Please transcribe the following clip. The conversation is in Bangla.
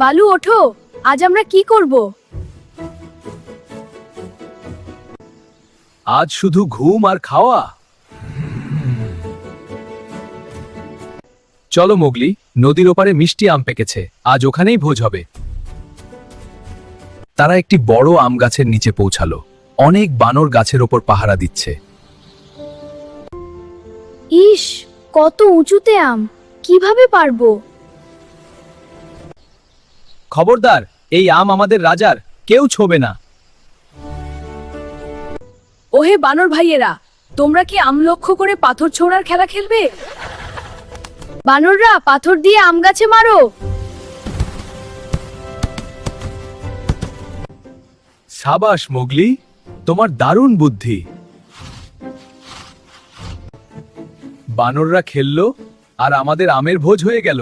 বালু ওঠো। আজ আমরা কি করব? আজ শুধু ঘুম আর খাওয়া? চলো মোগলি নদীর ওপারে মিষ্টি আম পেকেছে। আজ ওখানেই ভোজ হবে। তারা একটি বড় আম গাছের নিচে পৌঁছালো। অনেক বানর গাছের ওপর পাহারা দিচ্ছে। ইস কত উঁচুতে আম। কীভাবে পারব? খবরদার এই আম আমাদের রাজার কেউ ছোবে না। ওহে বানর ভাইয়েরা তোমরা কি আম লক্ষ্য করে পাথর ছোড়ার খেলা খেলবে? বানররা পাথর দিয়ে আম গাছে মারো। সাবাস মোগলি তোমার দারুণ বুদ্ধি। বানররা খেললো আর আমাদের আমের ভোজ হয়ে গেল।